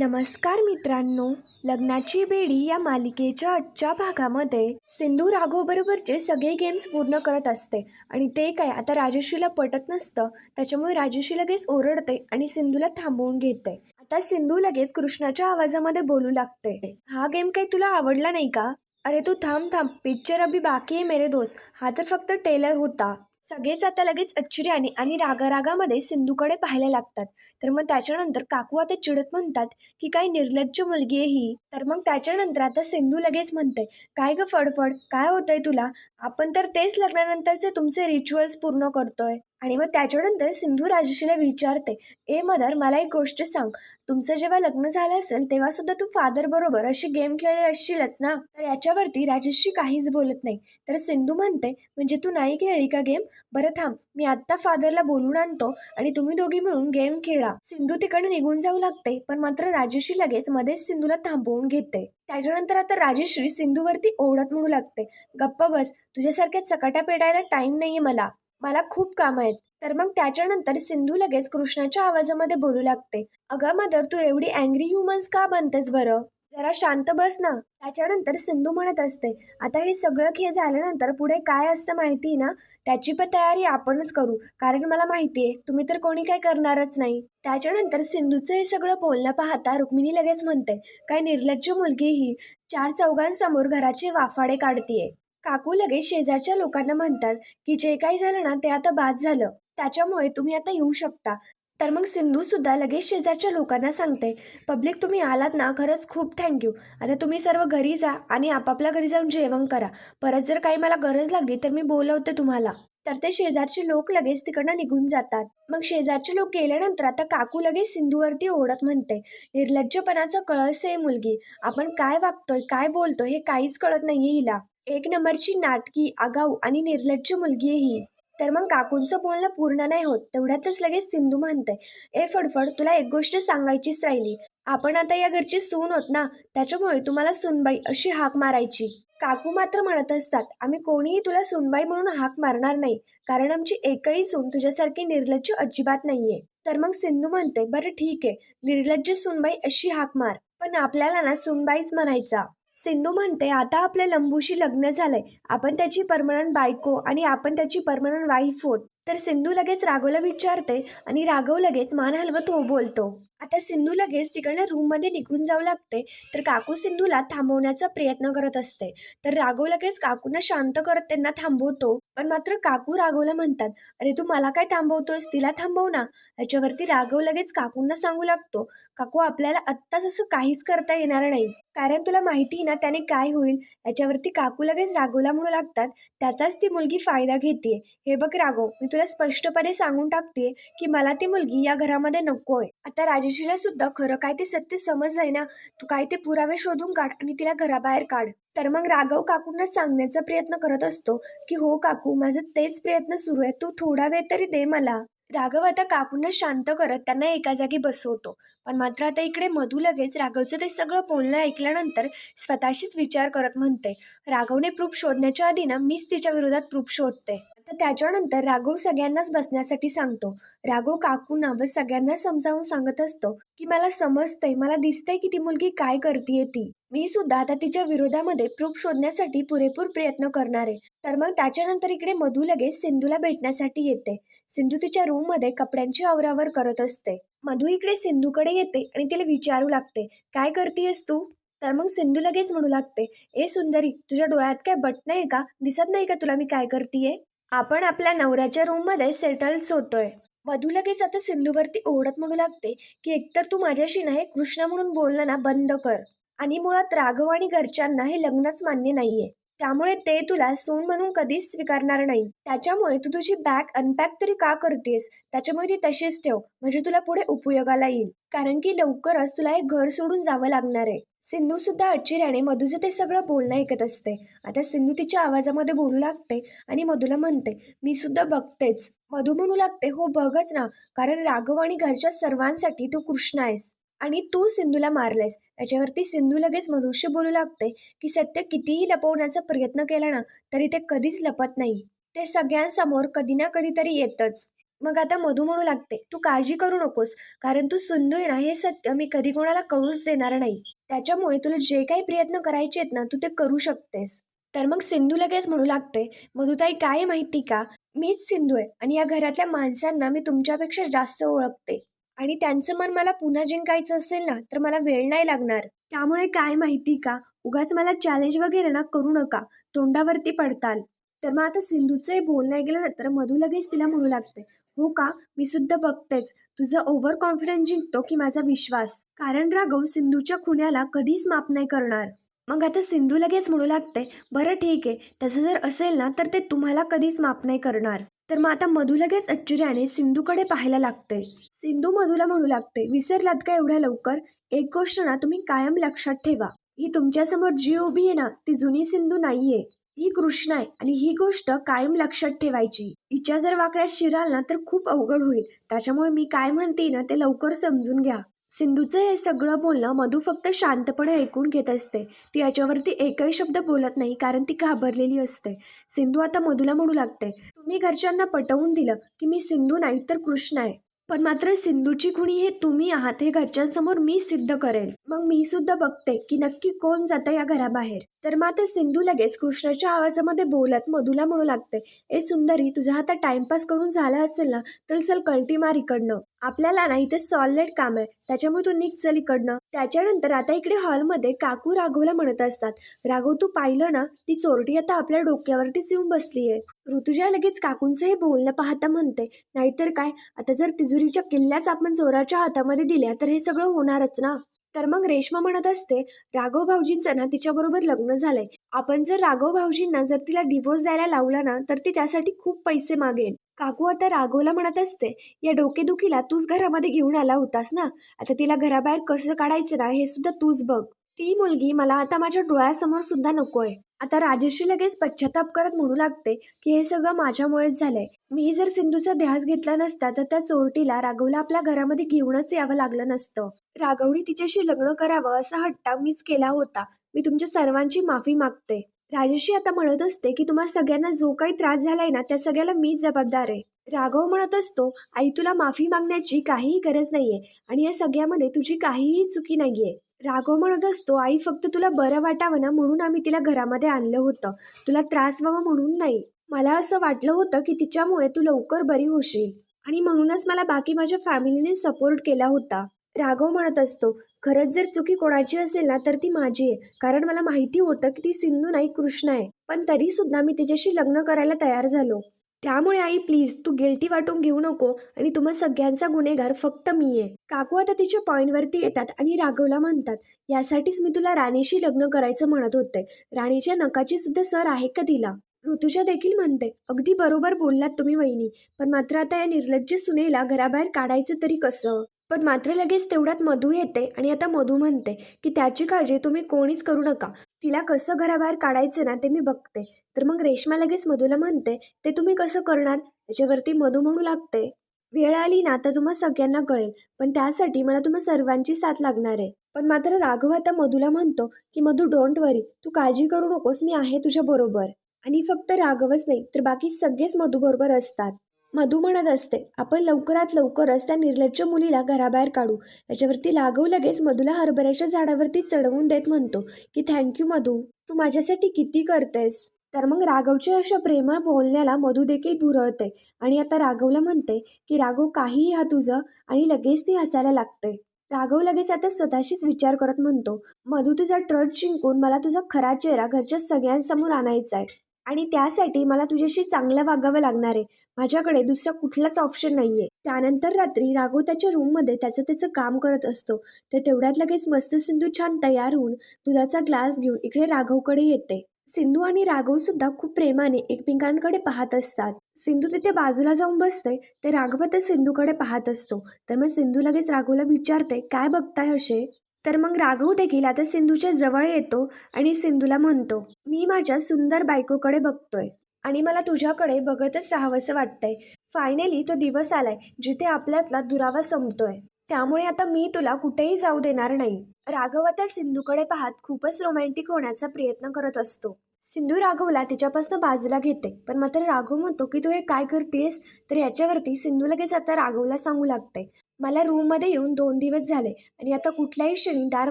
नमस्कार मित्रांनो लग्नाची बेडी या मालिकेच्या आजच्या भागामध्ये सिंधू राघवबरोबरचे सगळे गेम्स पूर्ण करत असते. आणि ते काय आता राजश्रीला पटत नसतं त्याच्यामुळे राजश्री लगेच ओरडते आणि सिंधूला थांबवून घेते. आता सिंधू लगेच कृष्णाच्या आवाजामध्ये बोलू लागते. हा गेम काही तुला आवडला नाही का? अरे तू थांब थांब पिक्चर अभी बाकी आहे मेरे दोस्त. हा तर फक्त टेलर होता. सगळेच आता लगेच आश्चर्याने आणि रागारागामध्ये सिंधूकडे पाहायला लागतात. तर मग त्याच्यानंतर काकू आता चिडत म्हणतात की काय निर्लज्ज मुलगी आहे ही. तर मग त्याच्यानंतर आता सिंधू लगेच म्हणते काय ग फडफड? काय होतंय तुला? आपण तर तेच लग्नानंतरचे तुमचे रिच्युअल्स पूर्ण करतोय. आणि मग त्याच्यानंतर सिंधू राजश्रीला विचारते ए मदर मला एक गोष्ट सांग. तुमचं जेव्हा लग्न झालं असेल तेव्हा सुद्धा तू फादर बरोबर अशी गेम खेळली असशीलच ना? तर याच्यावरती राजश्री काहीच बोलत नाही. तर सिंधू म्हणते म्हणजे तू नाही खेळली का गेम बरं थांब मी आत्ता फादरला बोलून आणतो आणि तुम्ही दोघी मिळून गेम खेळा. सिंधू तिकडे निघून जाऊ लागते पण मात्र राजश्री लगेच मध्येच सिंधूला थांबवून घेते. त्याच्यानंतर आता राजश्री सिंधूवरती ओढत म्हणू लागते गप्प बस तुझ्यासारख्या चकाट्या पेटायला टाइम नाहीये मला. मला खूप काम आहेत. तर मग त्याच्यानंतर सिंधू लगेच कृष्णाच्या आवाजामध्ये बोलू लागते. अगं मदर तू एवढी अँग्री ह्युमन्स का बनतेस बरं? जरा शांत बस ना. त्याच्यानंतर सिंधू म्हणत असते आता हे सगळं खेळ झाल्यानंतर पुढे काय असतं माहिती ना? त्याची पण तयारी आपणच करू. कारण मला माहिती आहे तुम्ही तर कोणी काय करणारच नाही. त्याच्यानंतर सिंधूचं हे सगळं बोलणं पाहता रुक्मिणी लगेच म्हणते काय निर्लज्ज मुलगी ही. चार चौघांसमोर घराचे वाफाडे काढतीये. काकू लगेच शेजारच्या लोकांना म्हणतात की जे काही झालं ना ते आता बाद झालं. त्याच्यामुळे तुम्ही आता येऊ शकता. तर मग सिंधू सुद्धा लगेच शेजारच्या लोकांना सांगते पब्लिक तुम्ही आलात ना खरंच खूप थँक्यू आता तुम्ही सर्व घरी जा आणि आपापल्या घरी जाऊन जेवण करा. परत जर काही मला गरज लागली तर मी बोलवते तुम्हाला. तर ते शेजारचे लोक लगेच तिकडनं निघून जातात. मग शेजारचे लोक गेल्यानंतर आता काकू लगेच सिंधूवरती ओढत म्हणते निर्लज्जपणाचं कळस आहे मुलगी. आपण काय वागतोय काय बोलतोय हे काहीच कळत नाहीये हिला. एक नंबरची नाटकी आगाऊ आणि निर्लज्ज मुलगी ही. तर मग काकूंचं बोलणं पूर्ण नाही होत तेवढ्यातच लगेच सिंधू म्हणते ए फडफड तुला एक गोष्ट सांगायचीच राहिली. आपण आता या घरची सून होत ना त्याच्यामुळे तुम्हाला सुनबाई अशी हाक मारायची. काकू मात्र म्हणत असतात आम्ही कोणीही तुला सुनबाई म्हणून हाक मारणार नाही कारण आमची एकही सून तुझ्यासारखी निर्लज्ज अजिबात नाहीये. तर मग सिंधू म्हणते बरं ठीक आहे निर्लज्ज सुनबाई अशी हाक मार पण आपल्याला ना सुनबाईच म्हणायचा. सिंधू म्हणते आता आपल्या लंबूशी लग्न झालंय. आपण त्याची परमनंट बायको आणि आपण त्याची परमनंट वाईफ होत तर सिंधू लगेच राघवला विचारते आणि राघव लगेच मान हलवत हो बोलतो. आता सिंधू लगेच तिकडनं रूममध्ये निघून जाऊ लागते तर काकू सिंधूला थांबवण्याचा प्रयत्न करत असते. तर राघव लगेच काकूंना शांत करत त्यांना थांबवतो. पण मात्र काकू राघवला म्हणतात अरे तू मला काय थांबवतोयस? तिला थांबव ना. याच्यावरती राघव लगेच काकूंना सांगू लागतो काकू आपल्याला आत्ताच असं काहीच करता येणार नाही. कारण तुला माहिती ना त्याने काय होईल? याच्यावरती काकू लगेच राघवला म्हणू लागतात त्याचाच ती मुलगी फायदा घेते हे बघ राघव मी तुला स्पष्टपणे सांगून टाकते की मला ती मुलगी या घरामध्ये नकोय. आता राजश्रीला सुद्धा खरं काय ते सत्य समजलंय ना तू काय ते पुरावे शोधून काढ आणि तिला घराबाहेर काढ. तर मग राघव काकूंना सांगण्याचा प्रयत्न करत असतो की हो काकू माझं तेच प्रयत्न सुरू आहे. तू थोडा वेळ तरी दे मला. राघव आता काकूंना शांत करत त्यांना एका जागी बसवतो. पण मात्र आता इकडे मधू लगेच राघवचं ते सगळं बोलणं ऐकल्यानंतर स्वतःशीच विचार करत म्हणते राघवने प्रूफ शोधण्याच्या आधी ना मीच तिच्या विरोधात प्रूफ शोधते. तर त्याच्यानंतर राघव सगळ्यांनाच बसण्यासाठी सांगतो. राघव काकूंना व सगळ्यांना समजावून सांगत असतो की मला समजतंय मला दिसतंय की ती मुलगी काय करतीये ती. मी सुद्धा आता तिच्या विरोधामध्ये प्रूफ शोधण्यासाठी पुरेपूर प्रयत्न करणार आहे. तर मग त्याच्यानंतर इकडे मधू लगेच सिंधूला भेटण्यासाठी येते. सिंधू तिच्या रूममध्ये कपड्यांची आवरावर करत असते. मधू इकडे सिंधूकडे येते आणि तिला विचारू लागते काय करतेयस तू? तर मग सिंधू लगेच म्हणू लागते ए सुंदरी तुझ्या डोळ्यात काय बटन आहे का? दिसत नाही का तुला मी काय करतीये? आपण आपल्या नवऱ्याच्या रूममध्ये सेटल्स होतोय. मधू लगेच आता सिंधूवरती ओढत म्हणू लागते की एकतर तू माझ्याशी ना हे कृष्ण म्हणून बोलणं ना बंद कर. आणि मुळात राघव आणि घरच्यांना हे लग्नच मान्य नाहीये. त्यामुळे ते तुला सून म्हणून कधीच स्वीकारणार नाही. त्याच्यामुळे तू तुझी बॅग अनपॅक तरी का करतेस? त्याच्यामुळे ती तशीच ठेव. म्हणजे तुला पुढे उपयोगाला येईल. कारण की लवकरच तुला हे घर सोडून जावं लागणार आहे. सिंधू सुद्धा आश्चर्याने मधूचं ते सगळं बोलणं ऐकत असते. आता सिंधू तिच्या आवाजामध्ये बोलू लागते आणि मधूला म्हणते मी सुद्धा बघतेच. मधू म्हणू लागते हो बघच ना कारण राघव आणि घरच्या सर्वांसाठी तू कृष्ण आहेस आणि तू सिंधूला मारलेस याच्यावरती सिंधू लगेच मधुशी बोलू लागते की सत्य कितीही लपवण्याचा प्रयत्न केला ना तरी ते कधीच लपत नाही. ते सगळ्यांसमोर कधी ना कधीतरी येतच. मग आता मधू म्हणू लागते तू काळजी करू नकोस कारण तू सिंधू आहे ना हे सत्य मी कधी कोणाला कळूच देणार नाही. त्याच्यामुळे तुला जे काही प्रयत्न करायचे आहेत ना तू ते करू शकतेस. तर मग सिंधू लगेच म्हणू लागते मधुताई काय आहे माहिती का? मीच सिंधू आहे आणि या घरातल्या माणसांना मी तुमच्यापेक्षा जास्त ओळखते. आणि त्यांचं मन मला पुन्हा जिंकायचं असेल ना तर मला वेळ नाही लागणार. त्यामुळे काय माहिती का? उगाच मला चॅलेंज वगैरे ना करू नका. तोंडावरती पडताल. तर मग आता सिंधूचं हे बोलणं ऐकल्यानंतर मधू लगेच तिला म्हणू लागते हो का? मी सुद्धा बघतेच. तुझं ओव्हर कॉन्फिडन्स जिंकतो की माझा विश्वास? कारण राघव सिंधूच्या खुण्याला कधीच माफ नाही करणार. मग आता सिंधू लगेच म्हणू लागते बरं ठीक आहे. तसं जर असेल ना तर ते तुम्हाला कधीच माफ नाही करणार. तर मग आता मधू लगेच आश्चर्याने सिंधूकडे पाहायला लागते सिंधू मधूला म्हणू लागते विसरलात का एवढ्या लवकर? एक गोष्ट ना तुम्ही कायम लक्षात ठेवा. ही तुमच्यासमोर जी उभी आहे ना ती जुनी सिंधू नाहीये. ही कृष्ण आहे आणि ही गोष्ट कायम लक्षात ठेवायची. हिच्या जर वाकड्यात शिराल ना तर खूप अवघड होईल. त्याच्यामुळे मी काय म्हणते ना ते लवकर समजून घ्या. सिंधूचं हे सगळं बोलणं मधू फक्त शांतपणे ऐकून घेत असते. ती याच्यावरती एकही शब्द बोलत नाही कारण ती घाबरलेली असते. सिंधू आता मधूला म्हणू लागते तुम्ही घरच्यांना पटवून दिलं की मी सिंधू नाही तर कृष्ण आहे. पण मात्र सिंधूची खुणी हे तुम्ही आहात हे घरच्यांसमोर मी सिद्ध करेल. मग मी सुद्धा बघते की नक्की कोण जातं या घराबाहेर. तर मात्र सिंधू लगेच कृष्णाच्या आवाजामध्ये बोलत मधूला म्हणू लागते ए सुंदरी तुझा आता टाइमपास करून झाला असेल ना तर चल कल्टी मार इकडनं. आपल्याला ना इथे सॉलिड काम आहे. त्याच्यामुळे तू निघ चल इकडनं. त्याच्यानंतर आता इकडे हॉलमध्ये काकू राघवला म्हणत असतात. राघव तू पाहिलं ना ती चोरटी आता आपल्या डोक्यावरतीच येऊन बसलीये. ऋतुजा लगेच काकूंचं हे बोलणं पाहता म्हणते. नाहीतर काय आता जर तिजोरीच्या किल्ल्याच आपण चोराच्या हातामध्ये दिल्या तर हे सगळं होणारच ना? तर मग रेश्मा म्हणत असते राघव भाऊजींचं ना तिच्याबरोबर लग्न झालंय. आपण जर राघव भाऊजींना जर तिला डिवोर्स द्यायला लावला ना तर ती त्यासाठी खूप पैसे मागेल. काकू आता राघवला म्हणत असते या डोकेदुखीला तूच घरामध्ये घेऊन आला होतास ना? आता तिला घराबाहेर कसं काढायचं ना हे सुद्धा तूच बघ. ती मुलगी मला आता माझ्या डोळ्यासमोर सुद्धा नकोय. आता राजेश्री लगेच पश्चाताप करत म्हणू लागते की हे सगळं माझ्यामुळेच झालंय. मी जर सिंधूचा ध्यास घेतला नसता तर त्या चोरटीला राघवला आपल्या घरामध्ये घेऊनच यावं लागलं नसतं. राघवनी तिच्याशी लग्न करावं असा हट्टा मीच केला होता. मी तुमच्या सर्वांची माफी मागते. राजेशी आता म्हणत असते की तुम्हा सगळ्यांना जो काही त्रास झालाय ना त्या सगळ्याला मीच जबाबदार आहे. राघव म्हणत असतो आई तुला माफी मागण्याची काहीही गरज नाहीये आणि या सगळ्यामध्ये तुझी काहीही चुकी नाहीये. राघव म्हणत असतो आई फक्त तुला बरं वाटावं ना म्हणून आम्ही तिला घरामध्ये आणलं होतं. तुला त्रास व्हावा म्हणून नाही. मला असं वाटलं होतं की तिच्यामुळे तू लवकर बरी होशील आणि म्हणूनच मला बाकी माझ्या फॅमिलीने सपोर्ट केला होता. राघव म्हणत असतो खरंच जर चुकी कोणाची असेल ना तर ती माझी आहे. कारण मला माहिती होतं की ती सिंधू नाही कृष्ण आहे. पण तरी सुद्धा मी तिच्याशी लग्न करायला तयार झालो. त्यामुळे आई प्लीज तू गिल्टी वाटून घेऊ नको आणि तुम्हा सगळ्यांचा गुन्हेगार फक्त मी आहे. काकू आता तिच्या पॉईंटवरती येतात आणि राघवला म्हणतात यासाठीच मी तुला राणीशी लग्न करायचं म्हणत होते. राणीच्या नकाची सुद्धा सर आहे का तिला? ऋतुजा देखील म्हणते अगदी बरोबर बोललात तुम्ही वहिनी पण मात्र आता या निर्लज्ज सुनेला घराबाहेर काढायचं तरी कसं? पण मात्र लगेच तेवढ्यात मधू येते आणि आता मधू म्हणते की त्याची काळजी तुम्ही कोणीच करू नका. तिला कसं घराबाहेर काढायचं ना ते मी बघते तर मग रेश्मा लगेच मधूला म्हणते ते तुम्ही कसं करणार? त्याच्यावरती मधू म्हणू लागते. वेळ आली ना तर तुम्हा सगळ्यांना कळेल. पण त्यासाठी मला तुम्हा सर्वांची साथ लागणार आहे पण मात्र राघव आता मधूला म्हणतो की मधू डोंट वरी तू काळजी करू नकोस. मी आहे तुझ्या बरोबर. आणि फक्त राघवच नाही तर बाकी सगळेच मधू बरोबर असतात. मधू म्हणत असते आपण लवकरात लवकरच त्या निर्लज्ज मुलीला घराबाहेर काढू. याच्यावरती राघव लगेच मधूला हरभऱ्याच्या झाडावरती चढवून देत म्हणतो की थँक्यू मधू. तू माझ्यासाठी किती करतेस? तर मग राघवच्या अशा प्रेमळ बोलण्याला मधू देखील भुरळते आणि आता राघवला म्हणते की राघव काहीही हा तुझं आणि लगेच ती हसायला लागते. राघव लगेच आता स्वतःशीच विचार करत म्हणतो मधू तुझा ट्रट जिंकून मला तुझा खरा चेहरा घरच्या सगळ्यांसमोर आणायचा आहे. आणि त्यासाठी मला तुझ्याशी चांगलं वागावं लागणार आहे. माझ्याकडे दुसरा कुठलाच ऑप्शन नाहीये. त्यानंतर रात्री राघव त्याच्या रूममध्ये त्याचं त्याचं काम करत असतो. तर तेवढ्यात लगेच मस्त सिंधू छान तयार होऊन दुधाचा ग्लास घेऊन इकडे राघवकडे येते. सिंधू आणि राघव सुद्धा खूप प्रेमाने एकमेकांकडे पाहत असतात. सिंधू तिथे बाजूला जाऊन बसते ते राघव तर सिंधूकडे पाहत असतो. तर मग सिंधू लगेच राघवला विचारते काय बघताय असे तर मग राघव देखील आता सिंधूच्या जवळ येतो आणि सिंधूला म्हणतो मी माझ्या सुंदर बायकोकडे बघतोय आणि मला तुझ्याकडे बघतच राहावंसं वाटतंय. फायनली तो दिवस आलाय जिथे आपल्यातला दुरावा संपतोय. त्यामुळे आता मी तुला कुठेही जाऊ देणार नाही. राघव आता सिंधूकडे पाहत खूपच रोमॅन्टिक होण्याचा प्रयत्न करत असतो. सिंधू राघवला तिच्यापासून बाजूला घेते. पण मात्र राघव म्हणतो की तू हे काय करतेस? तर याच्यावरती सिंधू लगेच आता राघवला सांगू लागते मला रूममध्ये येऊन दोन दिवस झाले आणि आता कुठल्याही क्षणी दार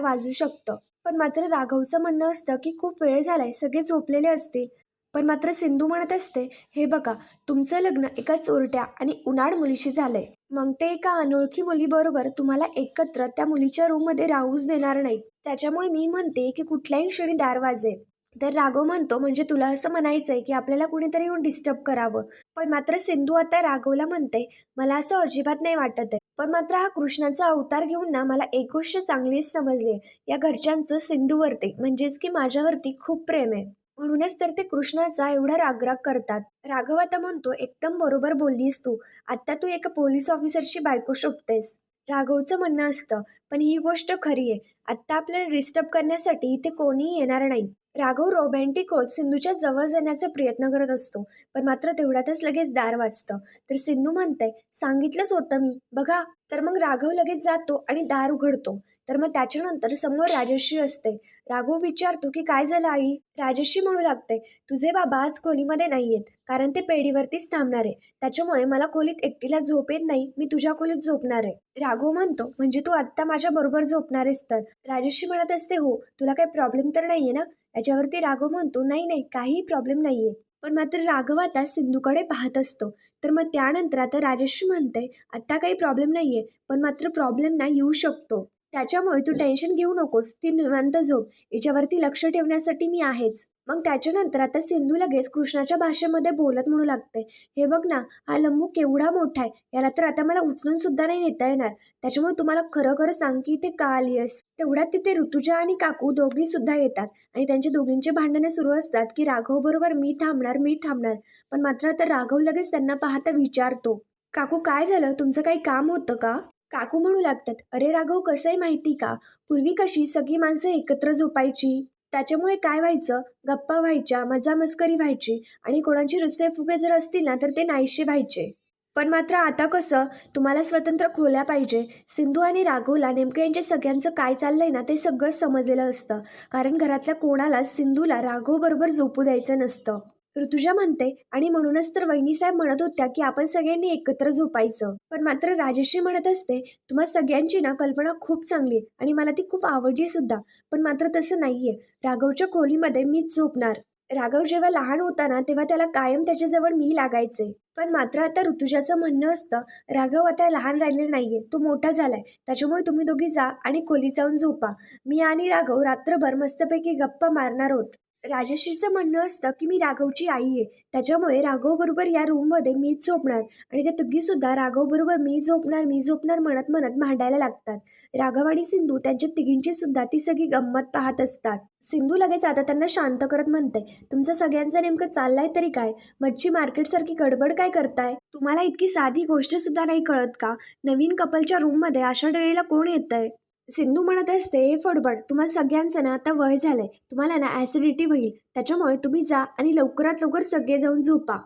वाजू शकतं. पण मात्र राघवचं म्हणणं असतं की खूप वेळ झालाय सगळे झोपलेले असतील. पण मात्र सिंधू म्हणत असते हे बघा तुमचं लग्न एका चोरट्या आणि उन्हाळ मुलीशी झालंय. मग ते एका अनोळखी मुलीबरोबर तुम्हाला एकत्र त्या मुलीच्या रूममध्ये राहूच देणार नाही त्याच्यामुळे मी म्हणते की कुठल्याही क्षणी दार वाजेल. तर राघव म्हणतो म्हणजे तुला असं म्हणायचं आहे की आपल्याला कुणीतरी येऊन डिस्टर्ब करावं. पण मात्र सिंधू आता राघवला म्हणते मला असं अजिबात नाही वाटत आहे. पण मात्र हा कृष्णाचा अवतार घेऊन ना मला एक गोष्ट चांगलीच समजली आहे. या घरच्यांचं सिंधूवरती म्हणजेच की माझ्यावरती खूप प्रेम आहे. म्हणूनच तर ते कृष्णाचा एवढा रागराग करतात. राघव आता म्हणतो एकदम बरोबर बोललीस तू. आता तू एका पोलीस ऑफिसरची बायको शोभतेस. राघवचं म्हणणं असतं पण ही गोष्ट खरी आहे. आत्ता आपल्याला डिस्टर्ब करण्यासाठी इथे कोणीही येणार नाही. राघव रोमॅन्टिक होत सिंधूच्या जवळ जाण्याचा प्रयत्न करत असतो पण मात्र तेवढ्यातच लगेच दार वाजतं. तर सिंधू म्हणते सांगितलंच होतं मी. बघा तर मग राघव लगेच जातो आणि दार उघडतो. तर मग त्याच्यानंतर समोर राजश्री असते राघव विचारतो की काय झालं आई? राजश्री म्हणू लागते तुझे बाबा आज खोलीमध्ये नाही आहेत कारण ते पेढीवरतीच थांबणार आहे. त्याच्यामुळे मला खोलीत एकटीला झोप येत नाही मी तुझ्या खोलीत झोपणार आहे. राघव म्हणतो म्हणजे तू आत्ता माझ्या बरोबर झोपणार आहेस तर? राजश्री म्हणत असते हो तुला काही प्रॉब्लेम तर नाहीये ना? याच्यावरती राघव म्हणतो नाही नाही काही प्रॉब्लेम नाहीये. पण मात्र राघव आता सिंधूकडे पाहत असतो. तर मग त्यानंतर आता राजश्री म्हणते आत्ता काही प्रॉब्लेम नाहीये पण मात्र प्रॉब्लेम ना येऊ शकतो. त्याच्यामुळे तू टेन्शन घेऊ नकोस. ती निवांत झोप. याच्यावरती लक्ष ठेवण्यासाठी मी आहेच. मग त्याच्यानंतर आता सिंधू लगेच कृष्णाच्या भाषेमध्ये बोलत म्हणू लागते हे बघ ना हा लंबू केवढा मोठा आहे. याला तर आता मला उचलून सुद्धा नाही नेता येणार. त्याच्यामुळे तुम्हाला खरं खरं सांग की ते का आली आहेस तेवढ्यात तिथे ऋतुजा आणि काकू दोघी सुद्धा येतात. आणि त्यांचे दोघींचे भांडणे सुरू असतात की राघव बरोबर मी थांबणार मी थांबणार. पण मात्र आता राघव लगेच त्यांना पाहता विचारतो. काकू काय झालं? तुमचं काही काम होतं का? काकू म्हणू लागतात अरे राघव कसं आहे माहिती का? पूर्वी कशी सगळी माणसं एकत्र झोपायची? त्याच्यामुळे काय व्हायचं? गप्पा व्हायच्या मजा मस्करी व्हायची आणि कोणाची रुसवे फुगे जर असतील ना तर ते नाहीशी व्हायचे. पण मात्र आता कसं? तुम्हाला स्वतंत्र खोल्या पाहिजे. सिंधू आणि राघवला नेमकं यांच्या सगळ्यांचं काय चाललंय ना ते सगळं समजलेलं असतं. कारण घरातल्या कोणाला सिंधूला राघवबरोबर झोपू द्यायचं नसतं. ऋतुजा म्हणते. आणि म्हणूनच तर वहिनीसाहेब म्हणत होत्या की आपण सगळ्यांनी एकत्र झोपायचं. पण मात्र राजेश्री म्हणत असते तुम्हा सगळ्यांची ना कल्पना खूप चांगली आहे आणि मला ती खूप आवडली सुद्धा. पण मात्र तसं नाहीये. राघवच्या खोलीमध्ये मीच झोपणार. राघव जेव्हा लहान होता ना तेव्हा त्याला कायम त्याच्याजवळ मी लागायचे. पण मात्र आता ऋतुजाचं म्हणणं असतं राघव आता लहान राहिले नाहीये. तो मोठा झालाय. त्याच्यामुळे तुम्ही दोघी जा आणि खोली जाऊन झोपा. मी आणि राघव रात्रभर मस्तपैकी गप्पा मारणार आहोत. राजश्रीचं म्हणणं असतं की मी राघवची आई आहे. त्याच्यामुळे राघव बरोबर या रूममध्ये मीच झोपणार. आणि त्या तुग्गी सुद्धा राघव बरोबर मी झोपणार मी झोपणार म्हणत म्हणत मांडायला लागतात. राघव आणि सिंधू त्यांच्या तिघींची सुद्धा ती सगळी गंमत पाहत असतात. सिंधू लगेच आता त्यांना शांत करत म्हणते तुमचं सगळ्यांचं नेमकं चाललंय तरी काय? मच्छी मार्केटसारखी गडबड काय करताय? तुम्हाला इतकी साधी गोष्ट सुद्धा नाही कळत का? नवीन कपलच्या रूममध्ये अशा वेळेला कोण आहे सिंधू म्हणत असते हे फडबड तुम्हाला सगळ्यांचं ना आता वय झालंय. तुम्हाला ना ॲसिडिटी होईल. त्याच्यामुळे तुम्ही जा आणि लवकरात लवकर सगळे जाऊन झोपा.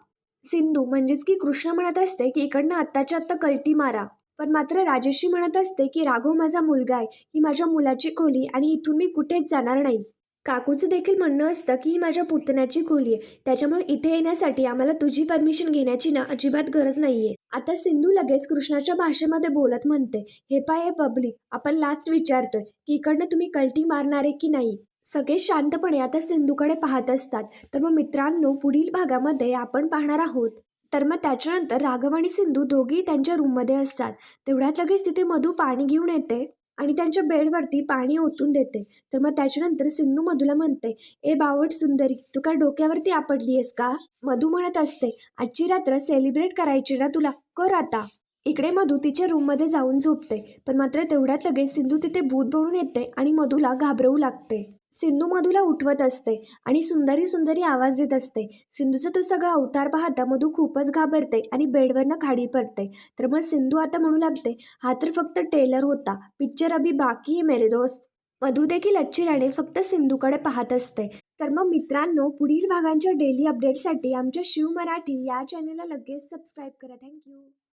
सिंधू म्हणजेच की कृष्ण म्हणत असते की इकडनं आत्ताच्या आत्ता कल्टी मारा. पण मात्र राजेशी म्हणत असते की राघव माझा मुलगा आहे. ही माझ्या मुलाची खोली आणि इथून मी कुठेच जाणार नाही. काकूचं देखील म्हणणं असतं की ही माझ्या पुतण्याची खोली आहे. त्याच्यामुळे इथे येण्यासाठी आम्हाला तुझी परमिशन घेण्याची ना अजिबात गरज नाहीये. आता सिंधू लगेच कृष्णाच्या भाषेमध्ये बोलत म्हणते हे पाय हे पब्लिक आपण लास्ट विचारतोय की इकडनं तुम्ही कल्टी मारणार आहे की नाही? सगळे शांतपणे आता सिंधूकडे पाहत असतात. तर मग मित्रांनो पुढील भागामध्ये आपण पाहणार आहोत. तर मग त्याच्यानंतर राघव आणि सिंधू दोघेही त्यांच्या रूममध्ये असतात. तेवढ्यात लगेच तिथे मधू पाणी घेऊन येते. आणि त्यांच्या बेडवरती पाणी ओतून देते. तर मग त्याच्यानंतर सिंधू मधूला म्हणते ए बावट सुंदरी तू काय डोक्यावरती आपडली आहेस का? मधू म्हणत असते आजची रात्र सेलिब्रेट करायची ना तुला कर आता. इकडे मधू तिच्या रूममध्ये जाऊन झोपते पण मात्र तेवढ्यात लगेच सिंधू तिथे भूत बनून येते आणि मधूला घाबरवू लागते. सिंधू मधूला उठवत असते आणि सुंदरी सुंदरी आवाज देत असते. सिंधूचा तो सगळा अवतार पाहता मधू खूपच घाबरते आणि बेडवरनं खाडी पडते. तर मग सिंधू आता म्हणू लागते हा तर फक्त टेलर होता. पिक्चर अभि बाकी आहे मेरे दोस्त. मधू देखील अच्छिराने फक्त सिंधूकडे पाहत असते. तर मग मित्रांनो पुढील भागांच्या डेली अपडेटसाठी आमच्या शिव मराठी या चॅनलला लगेच सबस्क्राईब करा. थँक्यू